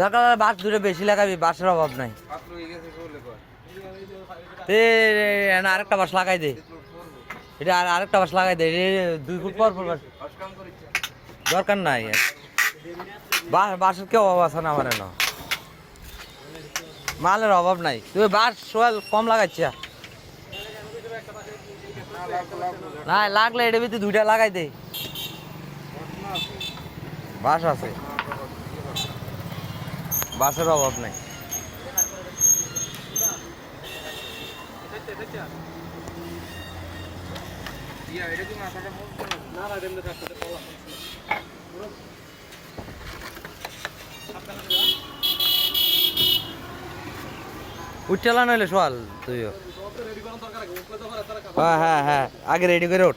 দরকার বাস দূরে বেশি লাগাবি, বাসের অভাব নাই। আরেকটা বাস লাগাই দে। এটা আর আরেকটা বাস লাগাই দে দুই ফুট পর ফুট বাস। দরকার নাই। বাসের কেউ অভাব আছে না আমার না মালের অভাব নাই। তুই বাস সোয়াল কম লাগাচ্ছি না, লাগলে এটা ভিতরে দুইটা লাগাই দে। বাস আছে। বাসের অভাব নেই। উঠলা নইলে সোয়াল তুইও। হ্যাঁ হ্যাঁ হ্যাঁ আগে রেডি করে ওঠ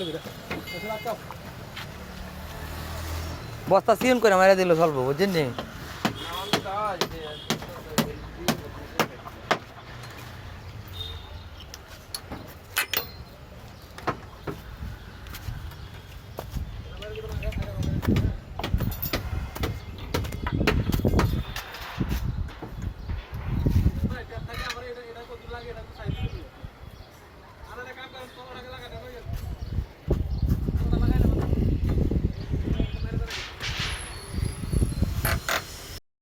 নেবে এটা আটকাও বস্তা সিন করে মারা দিল চলবো বুঝছেন নি?